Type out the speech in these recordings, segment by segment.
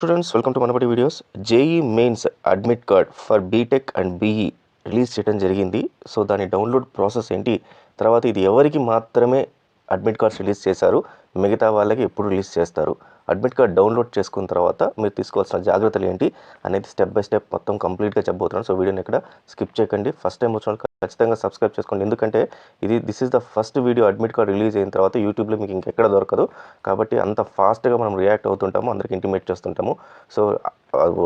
Students welcome to మనపటి videos JEE mains admit card for BTech and BE release చేయడం జరిగింది. So దాని download process ఏంటి? తర్వాత ఇది ఎవరికి మాత్రమే అడ్మిట్ కార్డ్స్ రిలీజ్ చేశారు? మిగతా వాళ్ళకి ఎప్పుడు రిలీజ్ చేస్తారు? అడ్మిట్ కార్డ్ డౌన్లోడ్ చేసుకున్న తర్వాత మీరు తీసుకోవాల్సిన జాగ్రత్తలు ఏంటి? అనేది స్టెప్ బై స్టెప్ మొత్తం కంప్లీట్గా చెప్పబోతున్నాను. సో వీడియోని ఇక్కడ స్కిప్ చేయకండి. ఫస్ట్ టైం వచ్చిన వాళ్ళు ఖచ్చితంగా సబ్స్క్రైబ్ చేసుకోండి. ఎందుకంటే ఇది this is the first video admit card release అయిన తర్వాత యూట్యూబ్లో మీకు ఇంకెక్కడ దొరకదు. కాబట్టి అంత ఫాస్ట్గా మనం రియాక్ట్ అవుతుంటాము అందరికి ఇంటిమేట్ చేస్తుంటాము. సో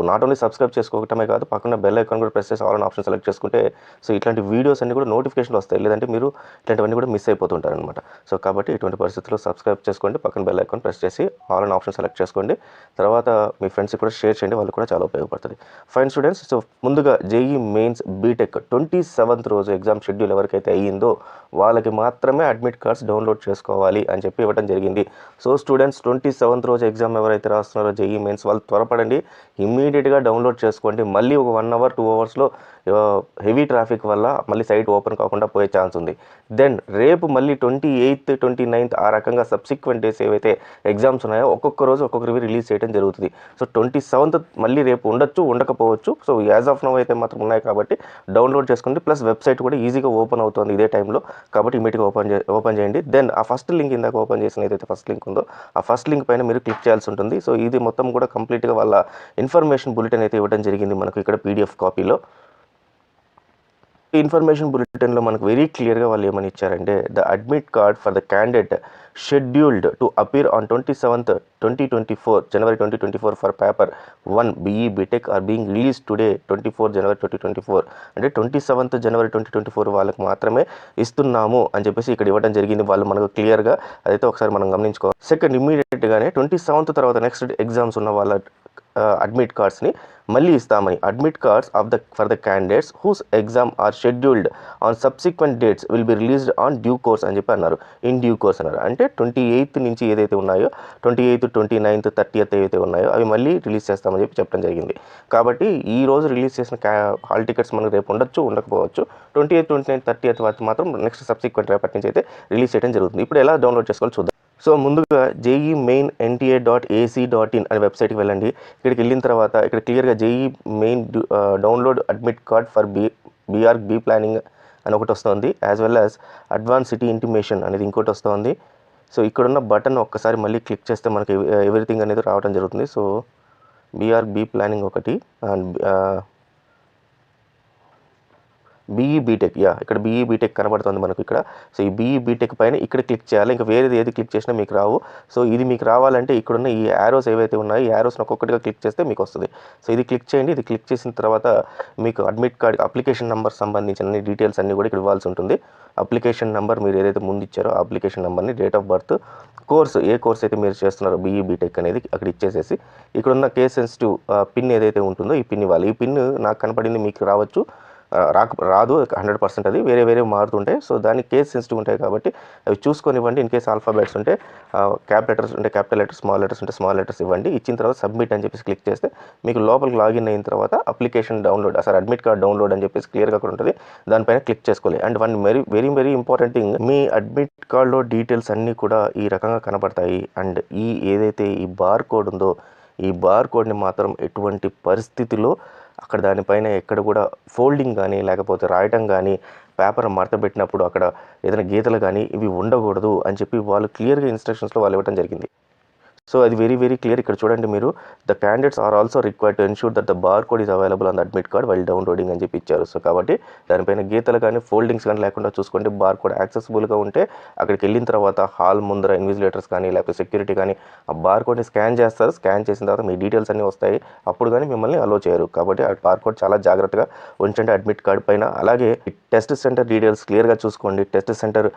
నాట్ ఓన్లీ సబ్స్క్రైబ్ చేసుకోవటమే కాదు పక్కన బెల్ ఐకాన్ కూడా ప్రెస్ చేసి ఆల్ ఆప్షన్ సెలెక్ట్ చేసుకుంటే సో ఇట్లాంటి వీడియోస్ అన్ని కూడా నోటిఫికేషన్ వస్తాయి. లేదంటే మీరు ఇట్లాంటివన్నీ కూడా మిస్ అయిపోతుంటారు అనమాట సో కాబట్టి ఇటువంటి పరిస్థితుల్లో సబ్స్క్రైబ్ చేసుకోండి పక్కన బెల్ ఐకాన్ ప్రెస్ చేసి ఆల్ అండ్ ఆప్షన్ సెలెక్ట్ చేసుకోండి. తర్వాత మీ ఫ్రెండ్స్కి కూడా షేర్ చేయండి వాళ్ళు కూడా చాలా ఉపయోగపడుతుంది ఫైన్ స్టూడెంట్స్ సో ముందుగా JEE mains BTech twenty seventh రోజు ఎగ్జామ్ షెడ్యూల్ ఎవరికైతే అయ్యిందో వాళ్ళకి మాత్రమే అడ్మిట్ కార్డ్స్ డౌన్లోడ్ చేసుకోవాలి అని చెప్పి ఇవ్వడం జరిగింది. సో స్టూడెంట్స్ ట్వంటీ సెవెంత్ రోజు ఎగ్జామ్ ఎవరైతే రాస్తున్నారో జేఈ మెయిన్స్ వాళ్ళు త్వరపడండి. ఇమ్మీడియట్గా డౌన్లోడ్ చేసుకోండి. మళ్ళీ ఒక వన్ అవర్ టూ అవర్స్లో హెవీ ట్రాఫిక్ వల్ల మళ్ళీ సైట్ ఓపెన్ కాకుండా పోయే ఛాన్స్ ఉంది. దెన్ రేపు మళ్ళీ ట్వంటీ ఎయిత్ ట్వంటీ నైన్త్ ఆ రకంగా సబ్సిక్వెంట్ డేస్ ఏవైతే ఎగ్జామ్స్ ఉన్నాయో ఒక్కొక్క రోజు ఒక్కొక్కరివి రిలీజ్ చేయడం జరుగుతుంది. సో ట్వంటీ సెవెంత్ మళ్ళీ రేపు ఉండొచ్చు ఉండకపోవచ్చు. సో యాజ్ ఆఫ్ నవ్ అయితే మాత్రం ఉన్నాయి కాబట్టి డౌన్లోడ్ చేసుకోండి. ప్లస్ వెబ్సైట్ కూడా ఈజీగా ఓపెన్ అవుతుంది ఇదే టైంలో కాబట్టి ఇమీడియట్గా ఓపెన్ చే ఓపెన్ చేయండి. దెన్ ఆ ఫస్ట్ లింక్ ఇందాక ఓపెన్ చేసిన ఏదైతే ఫస్ట్ లింక్ ఉందో ఆ ఫస్ట్ లింక్ పైన మీరు క్లిక్ చేయాల్సి ఉంటుంది. సో ఇది మొత్తం కూడా కంప్లీట్గా వాళ్ళ ఇన్ఫర్మేషన్ బులెటిన్ అయితే ఇవ్వడం జరిగింది మనకు ఇక్కడ పీడిఎఫ్ కాపీలో ఇన్ఫర్మేషన్ బులెటిన్లో మనకు వెరీ క్లియర్గా వాళ్ళు ఏమని ఇచ్చారంటే the admit card for the candidate scheduled to appear on twenty seventh twenty twenty four January twenty twenty four for paper one BE BTech are being release today twenty four January twenty twenty four అంటే twenty seventh January twenty twenty four వాళ్ళకి మాత్రమే ఇస్తున్నాము అని చెప్పేసి ఇక్కడ ఇవ్వడం జరిగింది. వాళ్ళు మనకు క్లియర్గా అదైతే ఒకసారి మనం గమనించుకోవాలి. సెకండ్ ఇమీడియట్గానే ట్వంటీ సెవెంత్ తర్వాత నెక్స్ట్ ఎగ్జామ్స్ ఉన్న వాళ్ళ అడ్మిట్ కార్డ్స్ని మళ్ళీ ఇస్తామని. Admit cards of the for the candidates whose exam are scheduled on subsequent dates will be released on due course అని చెప్పి అన్నారు. ఇన్ డ్యూ కోర్స్ అన్నారు. అంటే ట్వంటీ ఎయిత్ నుంచి ఏదైతే ఉన్నాయో twenty eighth twenty ninth thirtieth ఏవైతే ఉన్నాయో అవి మళ్ళీ రిలీజ్ చేస్తామని చెప్పి చెప్పడం జరిగింది. కాబట్టి ఈ రోజు రిలీజ్ చేసిన క్యా హాల్ టికెట్స్ మనకు రేపు ఉండొచ్చు ఉండకపోవచ్చు. Twenty eighth twenty nine thirty eighth వాటి మాత్రం నెక్స్ట్ సబ్సిక్వెంట్ రేపటి నుంచి అయితే రిలీజ్ చేయడం జరుగుతుంది. ఇప్పుడు ఎలా డౌన్లోడ్ చేసుకోవాలి చూద్దాం. సో ముందుగా JEE main NTA dot AC dot in అనే వెబ్సైట్కి వెళ్ళండి. ఇక్కడికి వెళ్ళిన తర్వాత ఇక్కడ క్లియర్గా JEE main download admit card for B BArch B planning అని ఒకటి వస్తుంది. As well as advance city intimation అనేది ఇంకోటి వస్తుంది. సో ఇక్కడున్న బటన్ ఒక్కసారి మళ్ళీ క్లిక్ చేస్తే మనకి ఎవ్రీథింగ్ అనేది రావడం జరుగుతుంది. సో బీఆర్ బీ ప్లానింగ్ ఒకటి అండ్ బీఈ బీటెక్ యా ఇక్కడ బీఈ బీటెక్ కనబడుతుంది మనకు ఇక్కడ. సో ఈ బీఈ బీటెక్ పైన ఇక్కడ క్లిక్ చేయాలి. ఇంకా వేరేది ఏది క్లిక్ చేసినా మీకు రావు. సో ఇది మీకు రావాలంటే ఇక్కడున్న ఈ యారోస్ ఏవైతే ఉన్నాయో ఈ యారోస్ని ఒక్కొక్కటిగా క్లిక్ చేస్తే మీకు వస్తుంది. సో ఇది క్లిక్ చేయండి. ఇది క్లిక్ చేసిన తర్వాత మీకు అడ్మిట్ కార్డ్ అప్లికేషన్ నెంబర్ సంబంధించిన అన్ని డీటెయిల్స్ అన్నీ కూడా ఇక్కడ ఇవ్వాల్సి ఉంటుంది. అప్లికేషన్ నెంబర్ మీరు ఏదైతే ముందు ఇచ్చారో ఆ అప్లికేషన్ నెంబర్ని డేట్ ఆఫ్ బర్త్ కోర్స్ ఏ కోర్స్ అయితే మీరు చేస్తున్నారో బీఈ బీటెక్ అనేది అక్కడ ఇచ్చేసేసి ఇక్కడ ఉన్న కేస్ సెన్సిటివ్ పిన్ ఏదైతే ఉంటుందో ఈ పిన్ ఇవ్వాలి. ఈ పిన్ నాకు కనపడింది మీకు రావచ్చు. రాక రాదు హండ్రెడ్ పర్సెంట్ అది వేరే వేరే మారుతుంటాయి. సో దానికి కేస్ సెన్సిటివ్ ఉంటాయి కాబట్టి అవి చూసుకొని ఇవ్వండి. ఇన్ కేస్ ఆల్ఫాబెట్స్ ఉంటే క్యాప్ లెటర్స్ ఉంటే క్యాపిటల్ లెటర్స్ స్మాల్ లెటర్స్ ఉంటే స్మాల్ లెటర్స్ ఇవ్వండి. ఇచ్చిన తర్వాత సబ్మిట్ అని చెప్పేసి క్లిక్ చేస్తే మీకు లోపలికి లాగిన్ అయిన తర్వాత అప్లికేషన్ డౌన్లోడ్ అసలు అడ్మిట్ కార్డ్ డౌన్లోడ్ అని చెప్పేసి క్లియర్గా అక్కడ ఉంటుంది. దానిపైన క్లిక్ చేసుకోవాలి. And one very very very important thing me admit కార్డ్లో డీటెయిల్స్ అన్నీ కూడా ఈ రకంగా కనబడతాయి. అండ్ ఈ ఏదైతే ఈ బార్ కోడ్ ఉందో ఈ బార్ కోడ్ని మాత్రం ఎటువంటి పరిస్థితిలో అక్కడ దానిపైన ఎక్కడ కూడా ఫోల్డింగ్ కానీ లేకపోతే రాయటం కానీ పేపర్ మడత పెట్టినప్పుడు అక్కడ ఏదైనా గీతలు కానీ ఇవి ఉండకూడదు అని చెప్పి వాళ్ళు క్లియర్గా ఇన్స్ట్రక్షన్స్లో వాళ్ళు ఇవ్వడం జరిగింది. సో అది వెరీ వెరీ క్లియర్ ఇక్కడ చూడండి మీరు the candidates are also required to ensure that the bar code is available on admit card while downloading అని చెప్పి ఇచ్చారు. సో కాబట్టి దానిపైన గీతలు కానీ ఫోల్డింగ్స్ కానీ లేకుండా చూసుకోండి. బార్ కోడ్ యాక్సెసిబుల్గా ఉంటే అక్కడికి వెళ్ళిన తర్వాత హాల్ ముందర ఇన్విజిలేటర్స్ కానీ లేకపోతే సెక్యూరిటీ కానీ ఆ బార్ కోడ్ని స్కాన్ చేస్తారు. స్కాన్ చేసిన తర్వాత మీ డీటెయిల్స్ అన్నీ వస్తాయి. అప్పుడు కానీ మిమ్మల్ని అలో చేయరు. కాబట్టి ఆ బార్ కోడ్ చాలా జాగ్రత్తగా ఉంచండి అడ్మిట్ కార్డ్ పైన. అలాగే టెస్ట్ సెంటర్ డీటెయిల్స్ క్లియర్గా చూసుకోండి. టెస్ట్ సెంటర్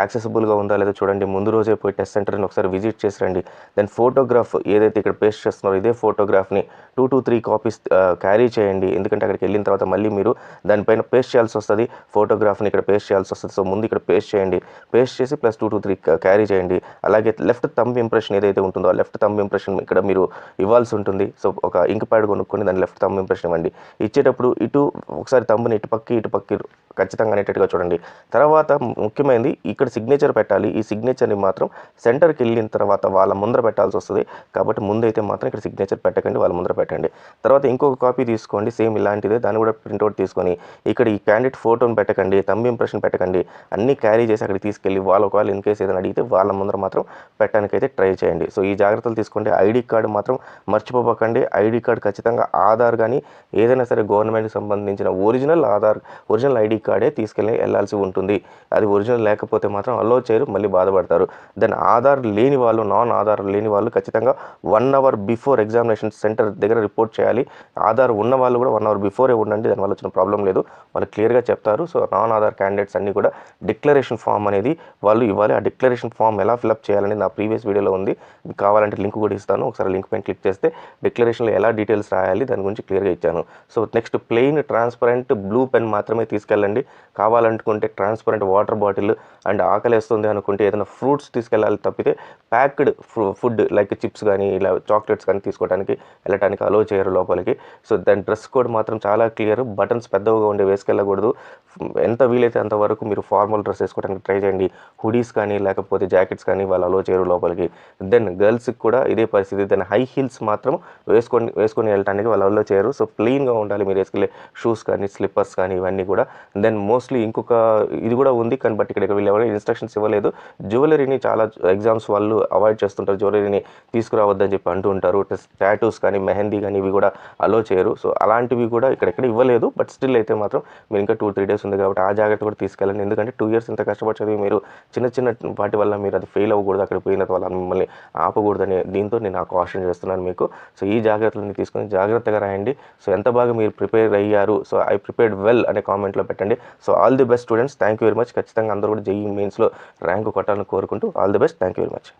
యాక్సెసిబుల్గా ఉందా లేదో చూడండి. ముందు రోజే పోయి టెస్ట్ సెంటర్ని ఒకసారి విజిట్ చేసి రండి. దెన్ ఫోటోగ్రాఫ్ ఏదైతే ఇక్కడ పేస్ట్ చేస్తున్నారో ఇదే ఫోటోగ్రాఫ్ని two to three copies carry చేయండి. ఎందుకంటే అక్కడికి వెళ్ళిన తర్వాత మళ్ళీ మీరు దానిపైన పేస్ట్ చేయాల్సి వస్తుంది. ఫోటోగ్రాఫ్ని ఇక్కడ పేస్ట్ చేయాల్సి వస్తుంది. సో ముందు ఇక్కడ పేస్ట్ చేయండి. పేస్ట్ చేసి plus two to three carry చేయండి. అలాగే లెఫ్ట్ థంబ్ ఇంప్రెషన్ ఏదైతే ఉంటుందో ఆ లెఫ్ట్ థంబ్ ఇంప్రెషన్ ఇక్కడ మీరు ఇవ్వాల్సి ఉంటుంది. సో ఒక ఇంక్ ప్యాడ్ కొనుక్కొని దాని లెఫ్ట్ థంబ్ ఇంప్రెషన్ ఇవ్వండి. ఇచ్చేటప్పుడు ఇటు ఒకసారి థంబ్ని ఇటు పక్కి ఇటు పక్కి ఖచ్చితంగా అనేటట్టుగా చూడండి. తర్వాత ముఖ్యమైనది ఇక్కడ సిగ్నేచర్ పెట్టాలి. ఈ సిగ్నేచర్ని మాత్రం సెంటర్కి వెళ్ళిన తర్వాత వాళ్ళ ముందర పెట్టాల్సి వస్తుంది. కాబట్టి ముందైతే మాత్రం ఇక్కడ సిగ్నేచర్ పెట్టకండి వాళ్ళ ముందర పెట్టండి. తర్వాత ఇంకొక కాపీ తీసుకోండి. సేమ్ ఇలాంటిదే. దాన్ని కూడా ప్రింట్అవుట్ తీసుకొని ఇక్కడ ఈ క్యాండిడేట్ ఫోటోని పెట్టకండి తమ్మి ఇంప్రెషన్ పెట్టకండి. అన్నీ క్యారీ చేసి అక్కడికి తీసుకెళ్ళి వాళ్ళు ఒకవేళ ఇన్ కేసు ఏదైనా అడిగితే వాళ్ళ ముందర మాత్రం పెట్టడానికైతే ట్రై చేయండి. సో ఈ జాగ్రత్తలు తీసుకోండి. ఐడి కార్డు మాత్రం మర్చిపోకండి. ఐడి కార్డు ఖచ్చితంగా ఆధార్ కానీ ఏదైనా సరే గవర్నమెంట్కి సంబంధించిన ఒరిజినల్ ఆధార్ ఒరిజినల్ ఐడి కార్డే తీసుకెళ్ళి వెళ్ళాల్సి ఉంటుంది. అది ఒరిజినల్ లేకపోతే మాత్రం అలో చేయరు మళ్ళీ బాధపడతారు. దెన్ ఆధార్ లేని వాళ్ళు నాన్ ఆధార్ లేని వాళ్ళు ఖచ్చితంగా one hour before examination centre దగ్గర రిపోర్ట్ చేయాలి. ఆధార్ ఉన్న వాళ్ళు కూడా వన్ అవర్ బిఫోరే ఉండండి దానివల్ల వచ్చిన ప్రాబ్లం లేదు. వాళ్ళు క్లియర్గా చెప్తారు. సో నాన్ ఆధార్ క్యాండిడేట్స్ అన్నీ కూడా డిక్లరేషన్ ఫామ్ అనేది వాళ్ళు ఇవ్వాలి. ఆ డిక్లరేషన్ ఫామ్ ఎలా ఫిలప్ చేయాలని నా ప్రీవియస్ వీడియోలో ఉంది. కావాలంటే లింక్ కూడా ఇస్తాను. ఒకసారి లింక్ పైన క్లిక్ చేస్తే డిక్లరేషన్లో ఎలా డీటెయిల్స్ రాయాలి దాని గురించి క్లియర్గా ఇచ్చాను. So next plain transparent blue pen మాత్రమే తీసుకెళ్ళండి. కావాలనుకుంటే ట్రాన్స్పరెంట్ వాటర్ బాటిల్ అండ్ ఆకలి వేస్తుంది అనుకుంటే ఏదైనా ఫ్రూట్స్ తీసుకెళ్ళాలి తప్పితే ప్యాక్డ్ ఫుడ్ లైక్ చిప్స్ కానీ ఇలా చాక్లెట్స్ కానీ తీసుకోవడానికి వెళ్ళడానికి అలో చేయరు లోపలికి. సో దాని డ్రెస్ కోడ్ మాత్రం చాలా క్లియర్ బటన్స్ పెద్దగా ఉండే వేసుకెళ్ళకూడదు ఎంత వీలైతే అంతవరకు మీరు ఫార్మల్ డ్రెస్ వేసుకోవడానికి ట్రై చేయండి. హుడీస్ కానీ లేకపోతే జాకెట్స్ కానీ వాళ్ళు అలో చేయరు లోపలికి. దెన్ గర్ల్స్కి కూడా ఇదే పరిస్థితి. దెన్ హై హీల్స్ మాత్రం వేసుకొని వేసుకొని వెళ్ళడానికి వాళ్ళు అలో చేయరు. సో ప్లెయిన్గా ఉండాలి మీరు వేసుకెళ్ళే షూస్ కానీ స్లిప్పర్స్ కానీ ఇవన్నీ కూడా. దెన్ మోస్ట్లీ ఇంకొక ఇది కూడా ఉంది. కానీ బట్ ఇక్కడ వీళ్ళు ఎవరు ఇన్స్ట్రక్షన్స్ ఇవ్వలేదు. జ్యువెలరీని చాలా ఎగ్జామ్స్ వాళ్ళు అవాయిడ్ చేస్తుంటారు. జ్యువెలరీని తీసుకురావద్దని చెప్పి అంటూ ఉంటారు. టాటూస్ కానీ మెహందీ కానీ ఇవి కూడా అలో చేయరు. సో అలాంటివి కూడా ఇక్కడెక్కడ ఇవ్వలేదు. బట్ స్టిల్ అయితే మాత్రం మీరు ఇంకా టూ త్రీ డేస్ ఉంది కాబట్టి ఆ జాగ్రత్త కూడా తీసుకెళ్ళండి. ఎందుకంటే టూ ఇయర్స్ ఇంత కష్టపడి చదివి మీరు చిన్న చిన్న వాటి వల్ల మీరు అది ఫెయిల్ అవ్వకూడదు. అక్కడ పోయిన వల్ల వాళ్ళ మిమ్మల్ని ఆపకూడదని దీంతో నేను ఆ కాషన్ చేస్తున్నాను మీకు. సో ఈ జాగ్రత్తలన్నీ తీసుకొని జాగ్రత్తగా రాయండి. సో ఎంత బాగా మీరు ప్రిపేర్ అయ్యారు. సో ఐ ప్రిపేర్డ్ వెల్ అనే కామెంట్లో పెట్టండి. So all the best students. Thank you very much ఖచ్చితంగా అందరూ కూడా జేఈ మెయిన్స్లో ర్యాంక్ కొట్టాలని కోరుకుంటూ all the best. Thank you very much.